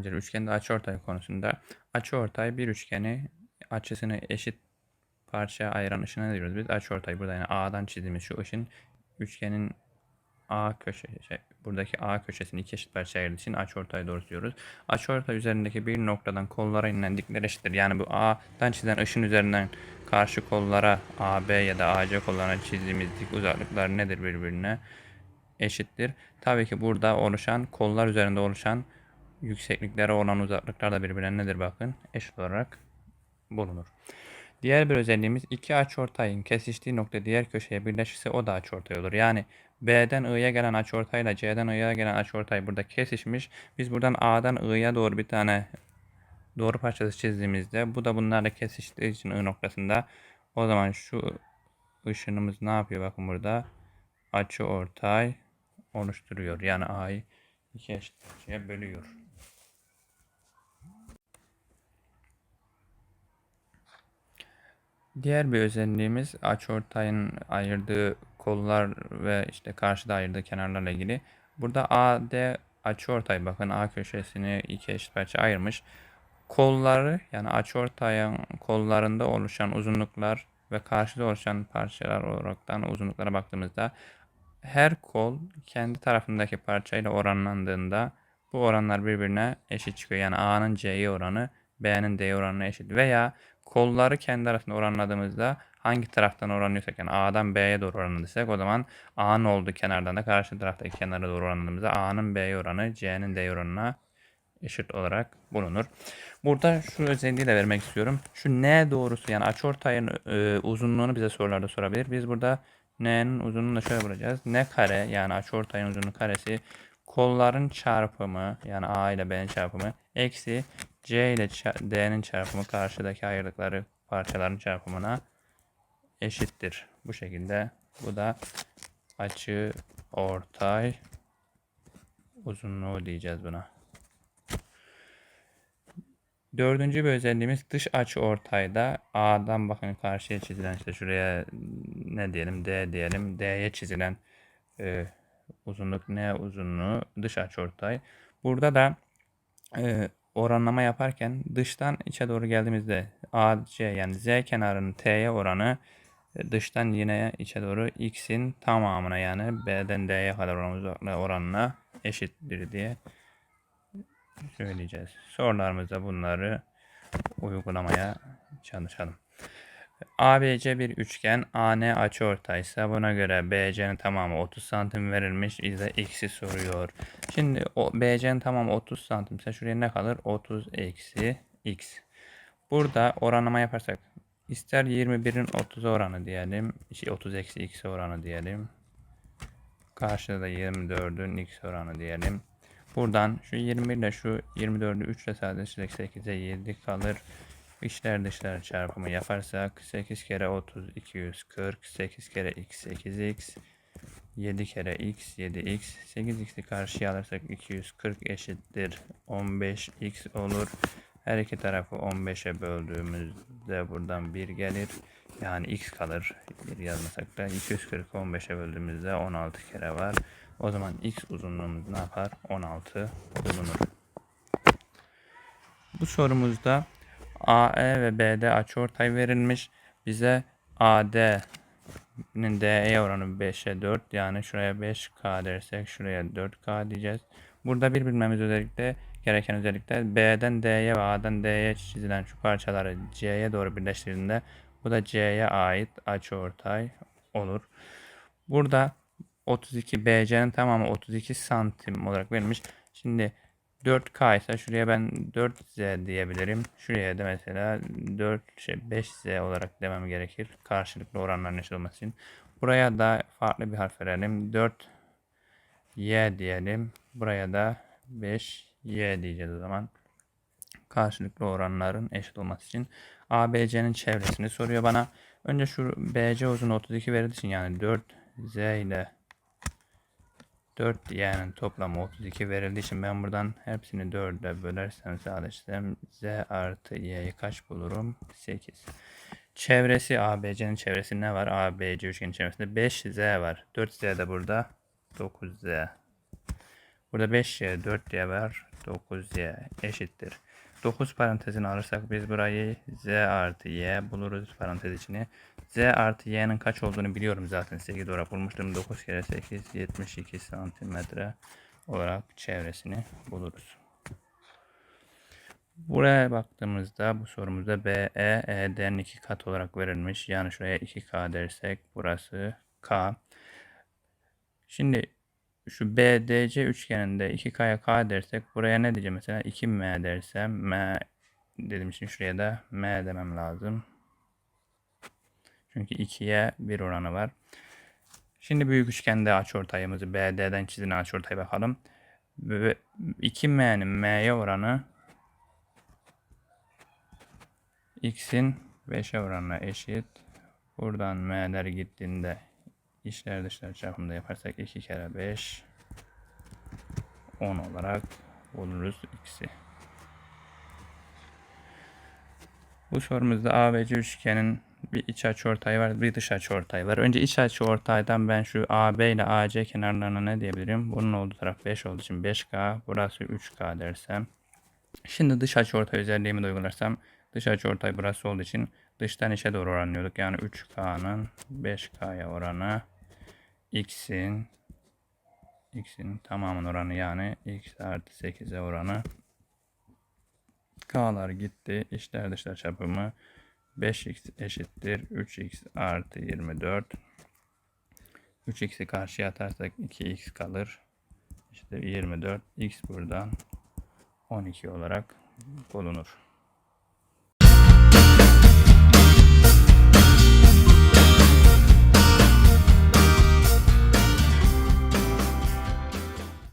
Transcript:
Önce üçgende açıortay konusunda açıortay bir üçgeni açısını eşit parçaya ayıran ışına ne diyoruz biz? Açıortay burada yani A'dan çizdiğimiz şu ışın üçgenin A köşe şey, buradaki A köşesini iki eşit parçaya ayırdığı için açıortay doğrusu diyoruz. Açıortay üzerindeki bir noktadan kollara inilen dikler eşittir. Yani bu A'dan çizilen ışın üzerinden karşı kollara AB ya da AC kollarına çizdiğimiz dik uzaklıklar nedir birbirine? Eşittir. Tabii ki burada oluşan kollar üzerinde oluşan yüksekliklere olan uzaklıklar da birbirine nedir bakın eşit olarak bulunur. Diğer bir özelliğimiz iki açıortayın kesiştiği nokta diğer köşeye birleşirse o da açıortay olur. Yani B'den I'ye gelen açıortayla C'den I'ye gelen açıortay burada kesişmiş. Biz buradan A'dan I'ye doğru bir tane doğru parçası çizdiğimizde bu da bunlarla kesiştiği için I noktasında o zaman şu ışınımız ne yapıyor bakın burada açıortay oluşturuyor. Yani A'yı iki parçaya bölüyor. Diğer bir özelliğimiz açıortayın ayırdığı kollar ve işte karşıda ayırdığı kenarlarla ilgili. Burada AD açıortay bakın A köşesini iki eşit parça ayırmış. Kolları yani açıortayın kollarında oluşan uzunluklar ve karşıda oluşan parçalar olaraktan uzunluklara baktığımızda her kol kendi tarafındaki parçayla oranlandığında bu oranlar birbirine eşit çıkıyor. Yani A'nın C'ye oranı B'nin D'ye oranına eşit. Veya kolları kendi arasında oranladığımızda hangi taraftan oranlıyorsak yani A'dan B'ye doğru oranladıysak o zaman A'nın olduğu kenardan da karşı taraftaki kenara doğru oranladığımızda A'nın B'ye oranı C'nin D'ye oranına eşit olarak bulunur. Burada şu özelliği de vermek istiyorum. Şu N doğrusu yani açıortayın e, uzunluğunu bize sorularda sorabilir. Biz burada N'nin uzunluğunu da şöyle bulacağız. N kare yani açıortayın uzunluğu karesi kolların çarpımı yani A ile B'nin çarpımı eksi C ile D'nin çarpımı karşıdaki ayırdıkları parçaların çarpımına eşittir. Bu şekilde bu da açı ortay uzunluğu diyeceğiz buna. Dördüncü bir özelliğimiz dış açı ortayda A'dan bakın karşıya çizilen işte şuraya ne diyelim D diyelim D'ye çizilen e, uzunluk ne uzunluğu dış açı ortay. Burada da e, oranlama yaparken dıştan içe doğru geldiğimizde AC yani Z kenarının T'ye oranı e, dıştan yine içe doğru X'in tamamına yani B'den D'ye kadar oranına eşittir diye söyleyeceğiz. Sorularımızda bunları uygulamaya çalışalım. ABC bir üçgen AN açıortaysa buna göre BC'nin tamamı 30 santim verilmiş bize x'i soruyor. Şimdi o BC'nin tamamı 30 santim ise şuraya ne kalır? 30 eksi x. Burada oranlama yaparsak ister 21'in 30 oranı diyelim. 30 eksi x oranı diyelim. Karşıda da 24'ün x oranı diyelim. Buradan şu 21 ile şu 24'ü 3 ile sadeleştirerek 8'e 7 kalır. İçler dışlar çarpımı yaparsak 8 kere 30 240 8 kere x 8x 7 kere x 7x 8x'i karşıya alırsak 240 eşittir 15x olur. Her iki tarafı 15'e böldüğümüzde buradan 1 gelir. Yani x kalır. Bir yazmasak da 240 15'e böldüğümüzde 16 kere var. O zaman x uzunluğumuz ne yapar? 16 bulunur. Bu sorumuzda AE ve BD açıortay verilmiş. Bize AD'nin DE oranı 5'e 4 yani şuraya 5K dersek şuraya 4K diyeceğiz. Burada bir bilmemiz özellikle gereken özellikle B'den D'ye ve A'dan D'ye çizilen şu parçaları C'ye doğru birleştirdiğinde bu da C'ye ait açıortay olur. Burada 32 BC'nin tamamı 32 santim olarak verilmiş. Şimdi 4K ise şuraya ben 4Z diyebilirim. Şuraya da mesela 4 şey 5Z olarak demem gerekir. Karşılıklı oranların eşit olması için. Buraya da farklı bir harf verelim. 4Y diyelim. Buraya da 5Y diyeceğiz o zaman. Karşılıklı oranların eşit olması için. ABC'nin çevresini soruyor bana. Önce şu BC uzun 32 verildiği için yani 4Z ile 4 yani toplamı 32 verildiği için ben buradan hepsini 4'e bölersem sadeleştirsem z artı y'yi kaç bulurum? 8. Çevresi ABC'nin çevresi ne var? ABC üçgenin çevresinde 5z var. 4z de burada 9z. Burada 5y 4y var. 9y eşittir. 9 parantezini alırsak biz burayı z artı y buluruz parantez içine. z artı y'nin kaç olduğunu biliyorum zaten 8 olarak bulmuştum. 9 kere 8 72 santimetre olarak çevresini buluruz. Buraya baktığımızda bu sorumuzda BE ED'nin iki kat olarak verilmiş. Yani şuraya 2K dersek burası K. Şimdi şu BDC üçgeninde 2K'ya K dersek buraya ne diyeceğim mesela 2M dersem M dedim için şuraya da M demem lazım. Çünkü 2'ye 1 oranı var. Şimdi büyük üçgende açıortayımızı BD'den çizilen açıortaya bakalım. 2M'nin M'ye oranı x'in 5'e oranına eşit. Buradan m'ler gittiğinde içler dışlar çarpımında yaparsak 2 kere 5 10 olarak buluruz x'i. Bu sorumuzda ABC üçgenin bir iç açıortayı var, bir dış açıortay var. Önce iç açıortaydan ben şu AB ile AC kenarlarına ne diyebilirim? Bunun olduğu taraf 5 olduğu için 5K, burası 3K dersem. Şimdi dış açıortay özelliğimi de uygularsam dış açıortay burası olduğu için dıştan içe doğru oranlıyorduk. Yani 3K'nın 5K'ya oranı X'in X'in tamamın oranı yani X artı 8'e oranı K'lar gitti. İçler dışlar çarpımı 5x eşittir 3x artı 24. 3x'i karşıya atarsak 2x kalır. İşte 24. x buradan 12 olarak bulunur.